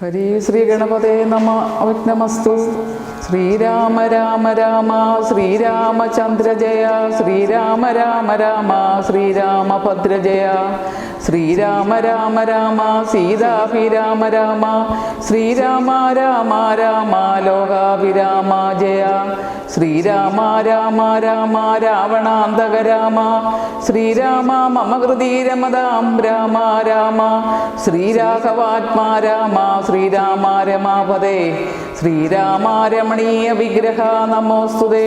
ഹരി ശ്രീ ഗണപതേ നമ അവിഘ്നമസ്തു ശ്രീരാമ രാമ രാമ ശ്രീരാമചന്ദ്ര ജയ ശ്രീരാമ രാമ രാമ ശ്രീരാമഭദ്ര ശ്രീരാമ രാമ രാമ സീതാഭിരാമ രാമ ശ്രീരാമ രാമ രാമ ലോകാഭിരാമ ജയ. ശ്രീരാമ രാമ രാമ രാവണാന്തക രാമ ശ്രീരാമ മമ കൃതി രമതാം രാമ രാമ ശ്രീരാഘവാത്മാ രാമ ശ്രീരാമ രമാപദേ ശ്രീരാമ രമണീയ വിഗ്രഹ നമോസ്തുതേ.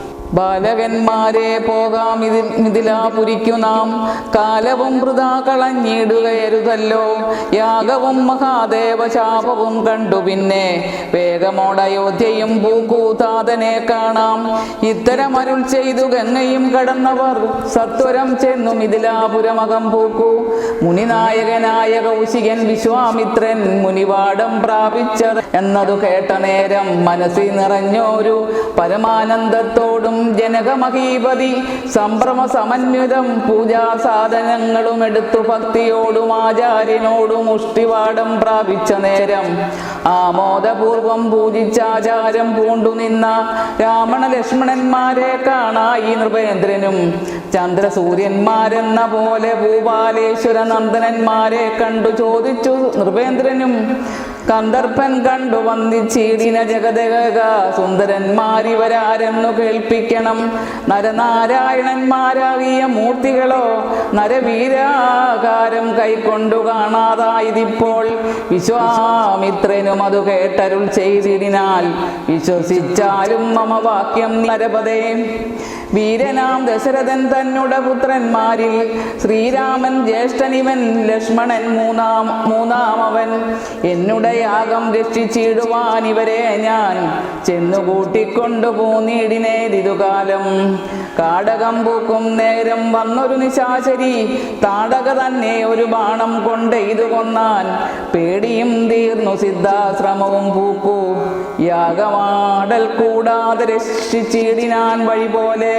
ബാലകന്മാരെ പോകാം ഇതിൽ മിഥിലാപുരിക്കു നാം. കാലവും വൃതാ കളഞ്ഞിടുകയരുതല്ലോ. യാഗവും മഹാദേവ ശാപവും കണ്ടു പിന്നെ വേഗമോടയോധ്യയും പൂക്കൂതാതനെ കാണാം. ഇത്തരം അരുൾ ചെയ്തു ഗംഗയും കടന്നവർ സത്വരം ചെന്നു മിഥിലാപുരമകം പൂക്കു. മുനിനായകനായ കൗശികൻ വിശ്വാമിത്രൻ മുനിവാടം പ്രാപിച്ചത് എന്നതു കേട്ട നേരം മനസ്സിൽ നിറഞ്ഞോരു പരമാനന്ദത്തോടും ജനകമഹീപതി സംഭ്രമ സമന്വിതം പൂജാ സാധനങ്ങളും എടുത്തു ഭക്തിയോടും ആചാര്യനോടും മുഷ്ടിവാടം പ്രാപിച്ച നേരം. ആമോദപൂർവം പൂജിച്ചാചാരം പൂണ്ടു നിന്ന രാമണ ലക്ഷ്മണന്മാരെ കാണായി നൃപേന്ദ്രനും. ചന്ദ്രസൂര്യന്മാരെന്ന പോലെ ഭൂപാലേശ്വര നന്ദനന്മാരെ കണ്ടു ചോദിച്ചു നൃപേന്ദ്രനും. കന്ദർപ്പൻ കണ്ടു വന്ദിച്ചീടിന ജഗതക സുന്ദരന്മാരിവരാരെന്നു കേൾപ്പിക്കണം. നരനാരായണന്മാരാകിയ മൂർത്തികളോ നരവീരാകാരം കൈക്കൊണ്ടു കാണാതായതിപ്പോൾ വിശ്വാമിത്രനും അത് കേട്ടരുൾ ചെയ്തിടിനാൽ വിശ്വസിച്ചാലും മമ വാക്യം നരപതേ. വീരനാം ദശരഥൻ തന്നുട പുത്രന്മാരിൽ ശ്രീരാമൻ ജ്യേഷ്ഠനിവൻ ലക്ഷ്മണൻ മൂന്നാം മൂന്നാമവൻ. എന്നുടെ യാഗം രക്ഷിച്ചിടുവാൻ ഇവരെ ഞാൻ ചെന്നു കൂട്ടിക്കൊണ്ടു പോന്നിടിനേതിതുകാലം കാടകം പൂക്കും നേരം വന്നൊരു നിശാചരി താടക തന്നെ ഒരു ബാണം കൊണ്ട് ഇത് കൊന്നാൻ പേടിയും തീർന്നു സിദ്ധാശ്രമവും പൂക്കൂ. യാഗമാടൽ കൂടാതെ രക്ഷിച്ചിടിനാൻ വഴി പോലെ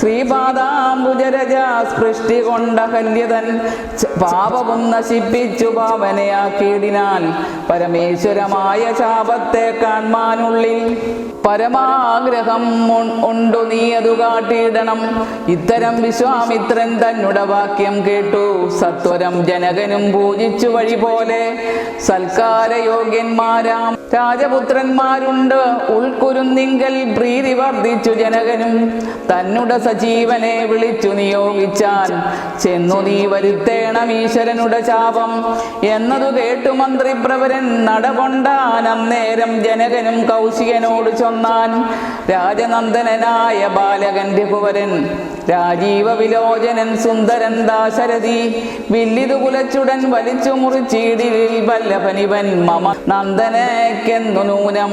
ശ്രീപാദാംബുജരജ സൃഷ്ടി കൊണ്ട കല്യതൻ ച- പാപവും നശിപ്പിച്ചു പാവനയാക്കിയിടിനാൽ പരമേശ്വരമായ ശാപത്തെ കാൺമാനുള്ളിൽ പരമാഗ്രഹം ഉണ്ടു നീ അതു കാട്ടിയിടണം. ഇത്തരം വിശ്വാമിത്രൻ തന്നുടെ വാക്യം കേട്ടു. സത്വരം ജനകനും പൂജിച്ചു വഴി പോലെ സൽക്കാരയോഗ്യന്മാരാം രാജപുത്രന്മാരുണ്ട്. ഉൾക്കുരുന്നിങ്കൽ പ്രീതി വർദ്ധിച്ചു ജനകനും തന്നുടെ സജീവനെ വിളിച്ചു നിയോഗിച്ചാൽ ചെന്നു നീ വരുത്തേണം ഈശ്വരനുടെ ശാപം. എന്നതു കേട്ടു മന്ത്രിപ്രവരൻ നടകൊണ്ടാൻ അന്നേരം ജനകനും കൗശികനോട് ചൊന്നാൻ. രാജനന്ദനായ ബാലകൻ രഘുവരൻ രാജീവ വിലോചനൻ സുന്ദരൻ ദാശരഥി വില്ലിതു കുലച്ചുടൻ വലിച്ചു മുറിച്ചീടിലിൽ വല്ലഭനിവൻ മമ നന്ദനക്കെന്നു നൂനം.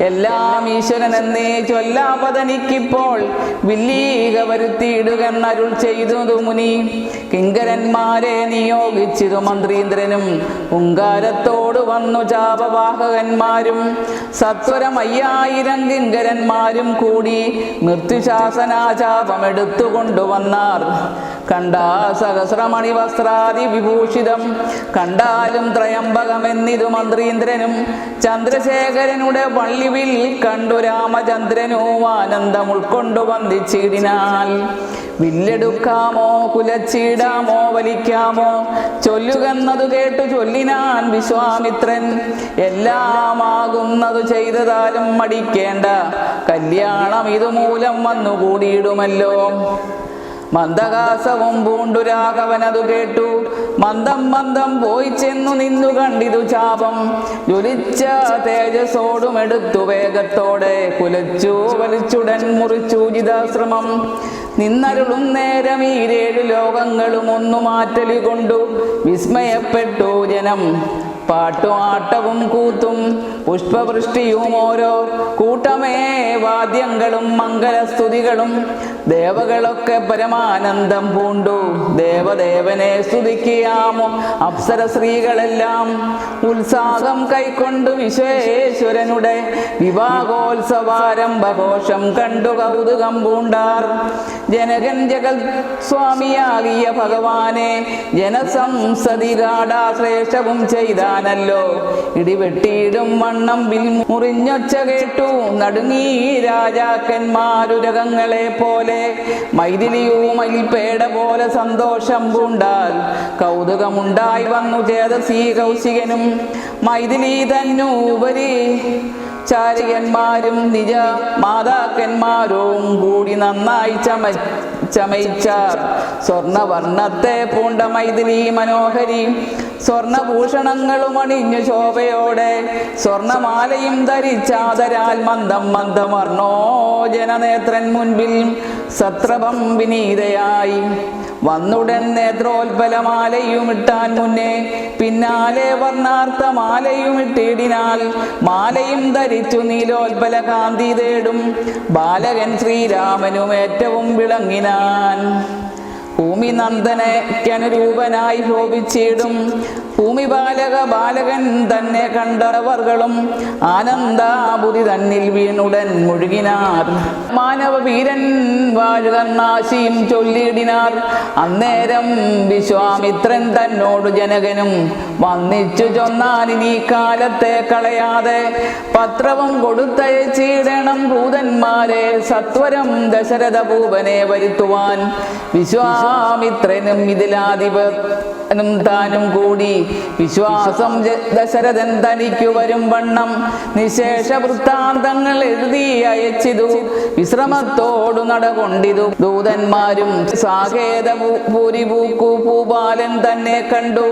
എല്ലാം ഈശ്വരൻ എന്നേ ചൊല്ലാപതനിക്കിപ്പോൾ വില്ലീക വരുത്തിയിടുകെന്നരുൾ ചെയ്തതു മുനി. കിങ്കരന്മാരെ നിയോഗിച്ചിതു മന്ത്രീന്ദ്രനും. ഉങ്കാരത്തോട് വന്നു ചാപവാഹകന്മാരും. സത്വരം അയ്യായിരം കിങ്കരന്മാരും കൂടി മൃത്യുശാസനാചാപമെടുത്തുകൊണ്ടുവന്നാർ. എടുത്തുകൊണ്ടുവന്നാർ കണ്ടാ സഹസ്രമണി വസ്ത്രാദി വിഭൂഷിതം. കണ്ടാലും ത്രയംബകമെന്നിതു മന്ത്രീന്ദ്രനും. ചന്ദ്രശേഖരനുടെ വള്ളിവിൽ കണ്ടു രാമചന്ദ്രനോ ആനന്ദം ഉൾക്കൊണ്ടു വന്ദിച്ചിടിനാൽ വില്ലെടുക്കാമോ കുലച്ചിടാമോ വലിക്കാമോ? ചൊല്ലുകെന്നതു കേട്ടു ചൊല്ലിനാൻ വിശ്വാമിത്രൻ. എല്ലാമാകുന്നതു ചെയ്തതാലും മടിക്കേണ്ട. കല്യാണം ഇതുമൂലം വന്നുകൂടിയിടുമല്ലോ. മന്ദകാസവും പൂണ്ടുരാഘവനതു കേട്ടു. മന്ദം മന്ദം പോയി ചെന്നു നിന്നു കണ്ടിതു ചാപം ജ്വലിച്ച തേജസ്സോടും എടുത്തു വേഗത്തോടെ കുലച്ചു വലിച്ചുടൻ മുറിച്ചു ജിതാശ്രമം. നിന്നരുളും നേരം ഈരേഴു ലോകങ്ങളും ഒന്നു മാറ്റലി കൊണ്ടു വിസ്മയപ്പെട്ടു ജനം. പാട്ടും ആട്ടവും കൂത്തും പുഷ്പവൃഷ്ടിയും ഓരോ കൂട്ടമേ വാദ്യങ്ങളും മംഗലസ്തുതികളും ദേവകളൊക്കെ പരമാനന്ദം പൂണ്ടു. ദേവദേവനെ സ്തുതിക്കാമോ അപ്സര സ്ത്രീകളെല്ലാം ഉത്സാഹം കൈക്കൊണ്ടു വിശ്വേശ്വരനുടെ വിവാഹോത്സവാരംഭഘോഷം കണ്ടു കൗതുകം പൂണ്ടാർ. ജനകൻ ജഗൽ സ്വാമിയാകിയ ഭഗവാനെ ജനസംസതി ഗാഠാശ്രേഷ്ഠവും ചെയ്താനല്ലോ ഇടിവെട്ടിയിടും വണ്ണം വിൽ മുറിഞ്ഞൊച്ച കേട്ടു. നടുങ്ങി രാജാക്കന്മാരുരകങ്ങളെ പോലെ. മൈഥിലിയുമയിൽ പേട പോലെ സന്തോഷം പൂണ്ടാൽ കൗതുകമുണ്ടായി വന്നു ചേതസീ കൗശികനും. മൈഥിലി തന്നൂപരി ചാരികന്മാരും നിജ മാതാക്കന്മാരും കൂടി നന്നായി ചമ ചമയിച്ചാർ സ്വർണവർണത്തെ പൂണ്ട മൈഥിലി മനോഹരി. സ്വർണഭൂഷണങ്ങളും അണിഞ്ഞു ശോഭയോടെ സ്വർണമാലയും ധരിച്ചാതരാൽ മന്ദം മന്ദമർണോ ജനനേത്രൻ മുൻപിൽ സത്രഭം വിനീതയായി. വന്നുടൻ നേത്രോൽപലമാലയും ഇട്ടാൻ മുന്നേ പിന്നാലെ വർണാർത്ഥ മാലയും ഇട്ടിടിനാൽ മാലയും ധരിച്ചു നീലോൽപല കാന്തി തേടും ബാലകൻ ശ്രീരാമനും ഏറ്റവും വിളങ്ങിനാൻ. ഭൂമി നന്ദനയ്ക്കനുരൂപനായി ശോഭിച്ചിടും. ഭൂമി ബാലക ബാലകൻ തന്നെ കണ്ടവർകളും ആനന്ദാപുതി തന്നിൽ വീണുടൻ മുഴുകിനാർ. മാനവ വീരൻ വാഴുകർണാശിയും ചൊല്ലിയിടിനാർ. അന്നേരം വിശ്വാമിത്രൻ തന്നോട് ജനകനും വന്നിച്ചു ചൊന്നാൽ നീ കാലത്തെ കളയാതെ പത്രവും കൊടുത്തയച്ചിടണം ഭൂതന്മാരെ സത്വരം ദശരഥ ഭൂപനെ വരുത്തുവാൻ. വിശ്വാമിത്രനും ഇതിലാധിപനും താനും കൂടി. വിശ്വാസം ദശരഥൻ തനിക്കു വരും വണ്ണം. നിശേഷ വൃത്താന്തങ്ങൾ എഴുതി അയച്ചിതു. വിശ്രമത്തോടു നടകൊണ്ടിതു. ദൂതന്മാരും സാകേത ഭൂക്കു ഭൂപാലൻ തന്നെ കണ്ടു.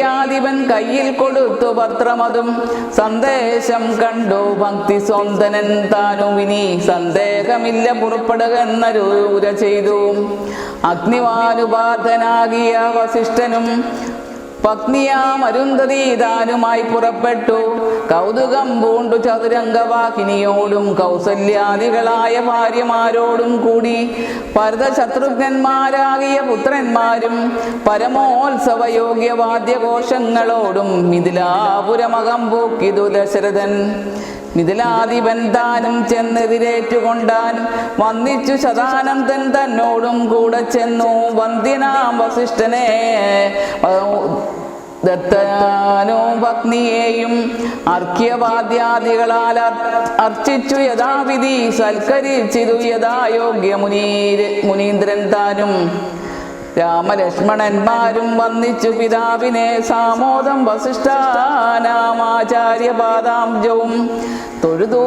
ലോകയ്യാധിപൻ കയ്യിൽ കൊടുത്തു പത്രമതും. സന്ദേശം കണ്ടു ഭക്തി സ്വന്തനൻ താനും ഇനി സന്ദേഹമില്ല പുറപ്പെടുക എന്നരൂര ചെയ്തു. അഗ്നിവാനുപാതനാകിയ വസിഷ്ഠനും പത്നിയാം അരുന്ധതി താനുമായി പുറപ്പെട്ടു. കൗതുകം പൂണ്ടു ചതുരംഗവാഹിനിയോടും കൗസല്യാദികളായ ഭാര്യമാരോടും കൂടി. ഭരതശത്രുഘ്നന്മാരാകിയ പുത്രന്മാരും പരമോത്സവ വാദ്യഘോഷങ്ങളോടും മിഥിലാപുരമകം പൂക്കിതു ദശരഥൻ. മിഥിലാധിപൻ താനും ചെന്നെതിരേറ്റുകൊണ്ടാൻ വന്നിച്ചു ശതാനന്ദൻ തന്നോടും കൂടെ ചെന്നു വന്ദിനാം വസിഷ്ഠനെ. ദത്താനോ പത്നിയെയും അർഘ്യവാദ്യാദികളാൽ അർ- അർച്ചിച്ചു യഥാവിധി സൽക്കരിച്ചിരു യഥായോഗ്യ മുനീര് മുനീന്ദ്രൻ താനും. രാമലക്ഷ്മണന്മാരും വന്നിച്ചു പിതാവിനെ സാമോദം വസിഷ്ഠാനാമാചാര്യ പാദാംജവും തൊഴുതൂ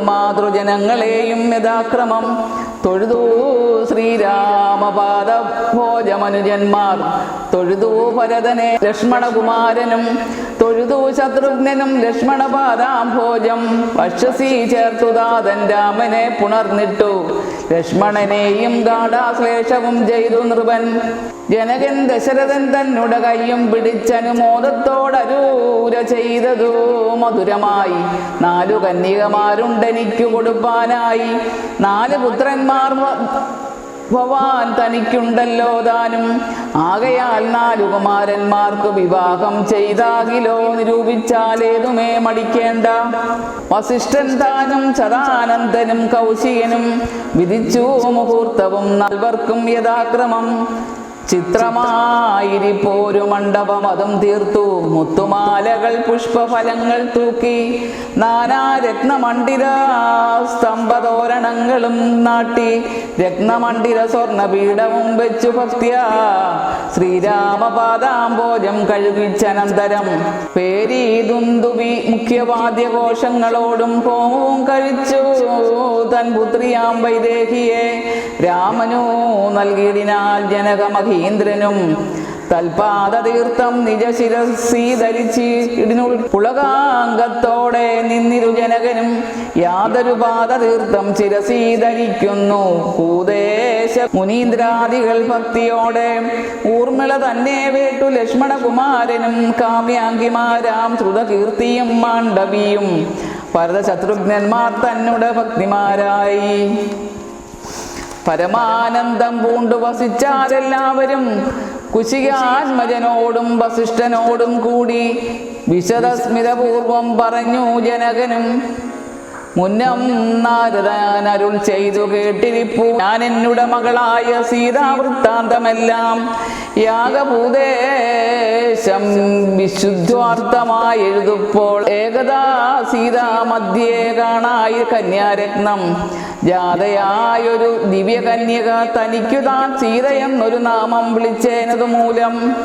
മാതൃജനങ്ങളെയും യഥാക്രമം. തൊഴുതൂ ശ്രീരാമപാദ ഭോജമനുജന്മാർ തൊഴുതൂ ഭരതനെ ലക്ഷ്മണകുമാരനും. തൊഴുതൂ ശത്രുഘ്നനും ലക്ഷ്മണപാദാംഭോജം. വക്ഷസി ചേർത്തു താതൻ രാമനെ പുണർന്നിട്ടു. ലക്ഷ്മണനെയും ഗാഠാശ്ലേഷവും ചെയ്തു നൃപൻ. ജനകൻ ദശരഥൻ തന്നുട കൈയും പിടിച്ചനുമോദത്തോടരൂര ചെയ്തതു. മധുരമായി നാലു കന്യകമാരുണ്ടെനിക്കു കൊടുപ്പാനായി. നാല് പുത്രന്മാർ ഭവാൻ തനിക്കുണ്ടല്ലോ താനും. ആകയാൽ നാലു കുമാരന്മാർക്ക് വിവാഹം ചെയ്താകിലോ നിരൂപിച്ചാലേതുമേ മടിക്കേണ്ട. വസിഷ്ഠൻ താനും ചതാനന്ദനും കൗശികനും വിധിച്ചു മുഹൂർത്തവും നൽവർക്കും യഥാക്രമം. ചിത്രമായിരിപ്പോരു മണ്ഡപം അതും തീർത്തു. മുത്തുമാലകൾ പുഷ്പഫലങ്ങൾ തൂക്കി. നാനാ രത്നമണ്ഡിര സ്തംഭതോരണങ്ങളും നാട്ടി. രത്നമണ്ഡിര സ്വർണപീഠവും വെച്ചു ഭക്തിയ. ശ്രീരാമപാദാംബോജം കഴുകിച്ചനന്തരം പേരീതുന്തുവി മുഖ്യവാദ്യഘോഷങ്ങളോടും ഹോമവും കഴിച്ചു. തൻ പുത്രിയാം വൈദേഹിയെ രാമനു നൽകിയിടിനാൽ ജനകമഹീന്ദ്രനും തൽപാദ തീർത്ഥം നിജശിരസി ധരിച്ച് ഇടിനുൾ പുളകാംഗത്തോടെ നിന്നിരു ജനകനും യാതൊരു പാദ തീർത്ഥം ശിരസി ധരിക്കുന്നു. ഭൂദേശ മുനീന്ദ്രാദികൾ ഭക്തിയോടെ ഊർമിള തന്നെ വേട്ടു ലക്ഷ്മണകുമാരനും കാമ്യാങ്കിമാരാം ശ്രുതകീർത്തിയും മാണ്ഡവിയും. ഭരതശത്രുഘ്നന്മാർ തന്നുടെ ഭക്തിമാരായി. പരമാനന്ദം പൂണ്ടു വസിച്ചാരെല്ലാവരും കുശികാത്മജനോടും വസിഷ്ഠനോടും കൂടി വിശദസ്മിതപൂർവം പറഞ്ഞു ജനകനും മുന്നം നാരദാൻ അരുൾ ചെയ്തു കേട്ടിരിപ്പു. ഞാൻ എന്നുടെ മകളായ സീതാവൃത്താന്തമെല്ലാം യാഗഭൂതേശം വിശുദ്ധാർത്ഥമായി എഴുതുപ്പോൾ ഏകദാ സീതാ മധ്യേ കാണായി കന്യാരത്നം. ജാതയായൊരു ദിവ്യകന്യക തനിക്കു താൻ സീത എന്നൊരു നാമം വിളിച്ചേനതു മൂലം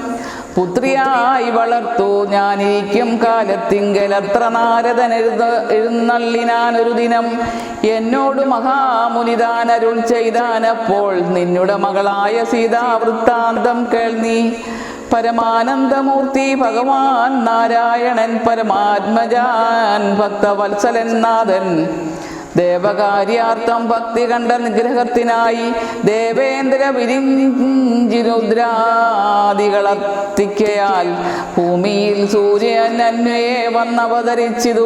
പുത്രിയായി വളർത്തു. ഞാനിരിക്കും കാലത്തിങ്കൽ അത്ര നാരദൻ എഴുത എഴുന്നള്ളിനാനൊരു ദിനം. എന്നോട് മഹാമുനിതാൻ അരുൾ ചെയ്താനപ്പോൾ നിന്നുടെ മകളായ സീതാ വൃത്താന്തം കേൾനീ. പരമാനന്ദമൂർത്തി ഭഗവാൻ നാരായണൻ പരമാത്മജാൻ ഭക്തവത്സലൻ നാഥൻ. ദേവകാര്യാർത്ഥം ഭക്തി കണ്ട നിഗ്രഹത്തിനായി ദേവേന്ദ്ര വിരിഞ്ചിരുദ്രാദികളത്തിക്കയാൽ ഭൂമിയിൽ സൂര്യൻ അന്വയെ വന്നവതരിച്ചിതു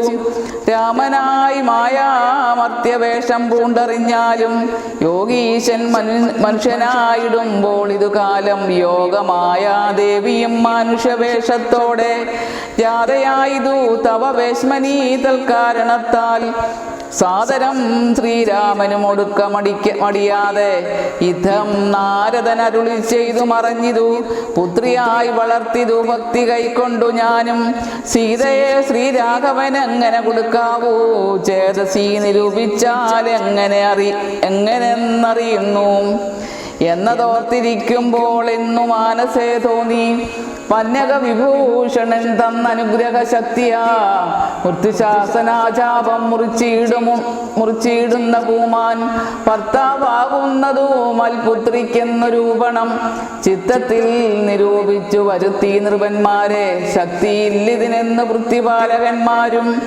രാമനായി മായാമർത്യവേഷം പൂണ്ടറിഞ്ഞാലും യോഗീശൻ മനുഷ്യനായിടുമ്പോൾ ഇതു കാലം യോഗമായ ദേവിയും മനുഷ്യവേഷത്തോടെ ജാതയായതു. തവ വേശ്മനീ തൽക്കാരണത്താൽ സാദരം ശ്രീരാമനും ഒടുക്കമടിക്ക മടിയാതെ ഇതം നാരദൻ അരുളി ചെയ്തു മറഞ്ഞിതു പുത്രിയായി വളർത്തിതു ഭക്തി കൈക്കൊണ്ടു ഞാനും. സീതയെ ശ്രീരാഘവൻ എങ്ങനെ കൊടുക്കാവൂ? ചേതസി നിരൂപിച്ചാൽ എങ്ങനെ അറി എങ്ങനെന്നറിയുന്നു? എന്നതോർത്തിരിക്കുമ്പോൾ എന്നു മാനസേ തോന്നി. പന്നക വിഭൂഷണൻ തന്ന അനുഗ്രഹ ശക്തിയാ മൃത്യുശാസനാചാപം മുറിച്ചിടുമു മുറിച്ചിടുന്ന പൂമാൻ ഭർത്താവാകുന്നതും മൽപുത്രിക്കെന്നു രൂപണം ചിത്തത്തിൽ നിരൂപിച്ചു വരുത്തി. നൃപന്മാരെ ശക്തിയില്ലിതിനെന്ന് വൃത്തിപാലകന്മാരും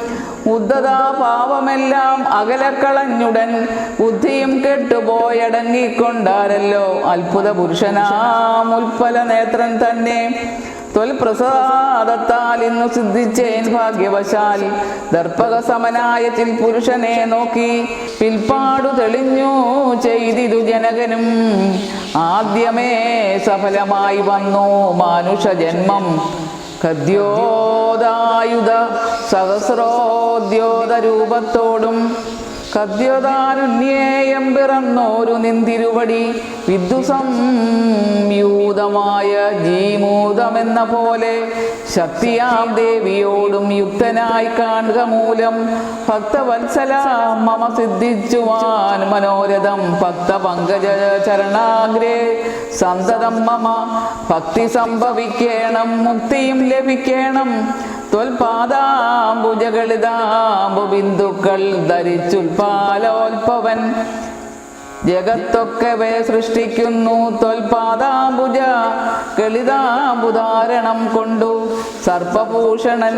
ഉദ്ധതാ പാവമെല്ലാം അകലക്കളഞ്ഞുടൻ ബുദ്ധിയും കെട്ടുപോയടങ്ങിക്കൊണ്ടാരല്ലോ. അത്ഭുത പുരുഷനാം ഉൽപ്പല നേത്രൻ തന്നെ. തൊൽപ്രസാദത്താൽ ഇന്നു സിദ്ധിച്ചേൻ ഭാഗ്യവശാൽ. ദർപ്പക സമനായ ചിൽ പുരുഷനെ നോക്കി പിൽപ്പാടു തെളിഞ്ഞു ചെയ്തിരു ജനകനും. ആദ്യമേ സഫലമായി വന്നു മനുഷ്യ ജന്മം. കദ്യോദായുധ സഹസ്രോദ്യോത കദ്യോദാനുന്യേയം പിറന്നോരു നിന്തിരുവടി. വിദ്യുസംയൂതമായ ജീമൂതമെന്ന പോലെ ശക്തിയാം ദേവിയോടും യുക്തനായി കാണുക മൂലം ഭക്തവത്സല മമ സിദ്ധിച്ചുവാൻ മനോരഥം ഭക്ത പങ്കജ ചരണാഗ്രേ സന്തതം മമ ഭക്തി സംഭവിക്കേണം മുക്തിയും ലഭിക്കേണം. ത്വൽപാദാംബുജകളിതാംബു ബിന്ദുക്കൾ ധരിച്ചുൽപാലോൽപവൻ ജഗത്തൊക്കെ വേ സൃഷ്ടിക്കുന്നു ത്വൽപാദാംബുജ കളിതാംബുധാരണം കൊണ്ടു സർപ്പഭൂഷണൻ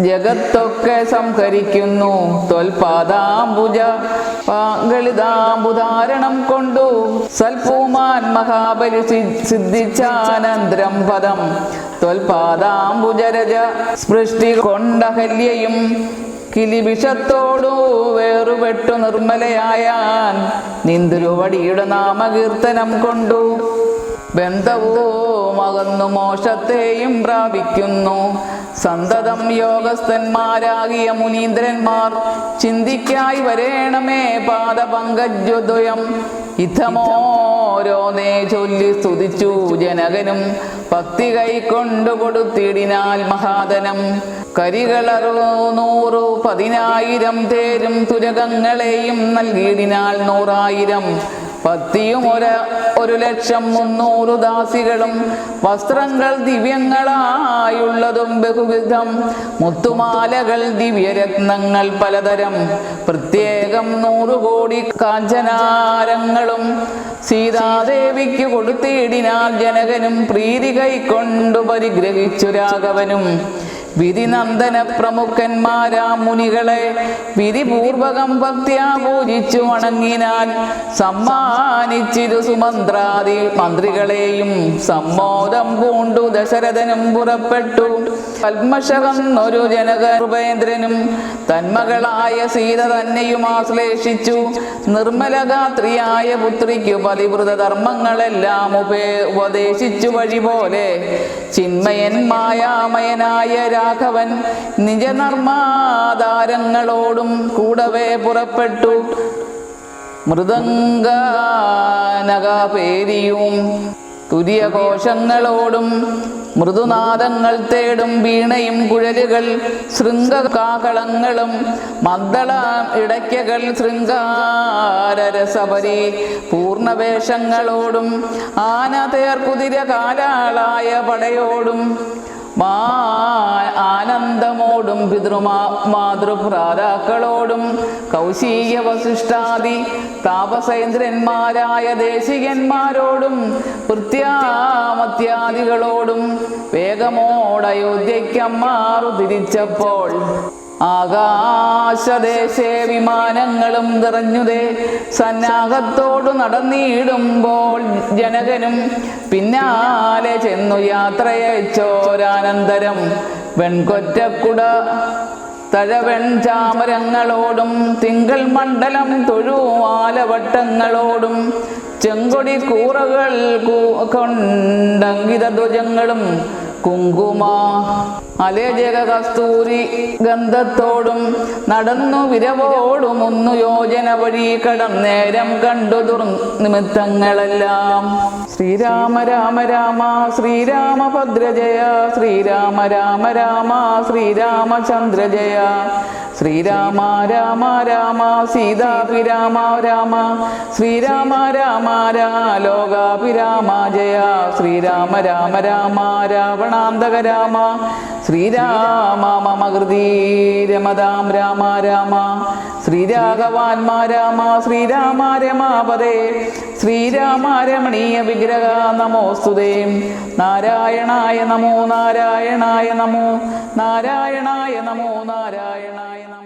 ജഗത്തൊക്കെ സംഹരിക്കുന്നു. തൊൽപാദാംബുജ ഗളിതാംബുധാരണം കൊണ്ടു. സൽപൂമാൻ മഹാബലി സിദ്ധിച്ചാനന്ദ്രം പദം. തൊൽപാദാംബുജരജ സൃഷ്ടി കൊണ്ടഹല്യയും കിലിവിഷത്തോടു വേറുപെട്ടു നിർമ്മലയായാൻ നിന്ദുരുവടിയുടെ നാമകീർത്തനം കൊണ്ടു. ബന്ധവും അകന്നു മോശത്തെയും പ്രാപിക്കുന്നു. സന്തതം യോഗസ്ഥന്മാരാകിയ മുനീന്ദ്രന്മാർ ചിന്തിക്കായി വരേണമേ പാദപങ്കജ്വദ്വയം ഇതമോരോനേ ചൊല്ലി സ്തുതിച്ചു ജനകനും ഭക്തി കൈക്കൊണ്ടു കൊടുത്തിടിനാൽ മഹാധനം. കരികളറു നൂറു പതിനായിരം തേരും തുരകങ്ങളെയും നൽകിയിടിനാൽ നൂറായിരം. പത്തിയും ഒരു ഒരു ലക്ഷം മുന്നൂറ് ദാസികളും വസ്ത്രങ്ങൾ ദിവ്യങ്ങളായുള്ളതും ബഹുവിധം. മുത്തുമാലകൾ ദിവ്യരത്നങ്ങൾ പലതരം. പ്രത്യേകം നൂറു കോടി കാഞ്ചനാരങ്ങളും സീതാദേവിക്ക് കൊടുത്തിടിനാൽ ജനകനും പ്രീതി കൈക്കൊണ്ടു പരിഗ്രഹിച്ചു രാഘവനും. വിധിനന്ദന പ്രമുഖന്മാരാ മുനികളെ വിധിപൂർവകം ഭക്തിയാ പൂജിച്ചു വണങ്ങിനാൽ സമ്മാനിച്ചിരു സുമന്ത്രാദി മന്ത്രികളെയും സമ്മോദം പൂണ്ടു ദശരഥനും പുറപ്പെട്ടു. പത്മശകന്നൊരു ജനക ഉപേന്ദ്രനും തന്മകളായ സീത തന്നെയും ആശ്ലേഷിച്ചു. നിർമ്മലഗാത്രിയായ പുത്രിക്കു പതിവൃത ധർമ്മങ്ങളെല്ലാം ഉപേ ഉപദേശിച്ചു വഴി പോലെ ചിന്മയൻ മായാമയനായ രാഘവൻ നിജനർമാതാരങ്ങളോടും കൂടവേ പുറപ്പെട്ടു. മൃദംഗനകപേരിയും തുര്യഘോഷങ്ങളോടും മൃദുനാദങ്ങൾ തേടും വീണയും കുഴലുകൾ ശൃംഗകാകളങ്ങളും മദ്ദള ഇടയ്ക്കകൾ ശൃംഗാരരസപരി പൂർണവേഷങ്ങളോടും ആന കുതിര കാലാളായ പടയോടും ആനന്ദമോടും പിതൃമാ മാതൃഭ്രാതാക്കളോടും കൗശീയ വസിഷ്ഠാദി താപസേന്ദ്രന്മാരായ ദേശികന്മാരോടും വൃത്യാമത്യാദികളോടും വേഗമോടയോധ്യയ്ക്കമ്മാറു തിരിച്ചപ്പോൾ ആകാശദേശേ വിമാനങ്ങളും നിറഞ്ഞുതേ. സന്നാഹത്തോടു നടന്നിടുമ്പോൾ ജനകനും പിന്നാലെ ചെന്നു യാത്രയച്ചോരാനന്തരം വെൺകൊറ്റക്കുട തഴവെൺ ചാമരങ്ങളോടും തിങ്കൾ മണ്ഡലം തൊഴുവാലവട്ടങ്ങളോടും ചെങ്കൊടി കൂറകൾ കൊണ്ടങ്കിത ധ്വജങ്ങളും കുങ്കുമ അലേജക കസ്തൂരി ഗന്ധത്തോടും നടന്നു വിരവോടും ഒന്നു യോജന വഴി കടം നേരം കണ്ടു ദുർനിമിത്തങ്ങളെല്ലാം ശ്രീരാമ രാമ രാമ ശ്രീരാമ ഭദ്രജയ ശ്രീരാമ രാമ രാമ ശ്രീരാമചന്ദ്രജയ ശ്രീരാമ രാമ രാമ സീതാഭിരാമ രാമ ശ്രീരാമ രാമ രാ ലോകാഭിരാമ ജയ ശ്രീരാമ രാമ രാമ രാവണാന്തക രാമ ശ്രീരാമ മമ കൃതി. രമതാം രാമ രാമ. ശ്രീരാഘവാൻമാ രാമ ശ്രീരാമ രമാപദേ ശ്രീരാമ രമണീയ വിഗ്രഹ നമോസ്തുതേ. നാരായണായ നമോ നാരായണായ നമോ. നാരായണായ നമോ നാരായണായ നമോ.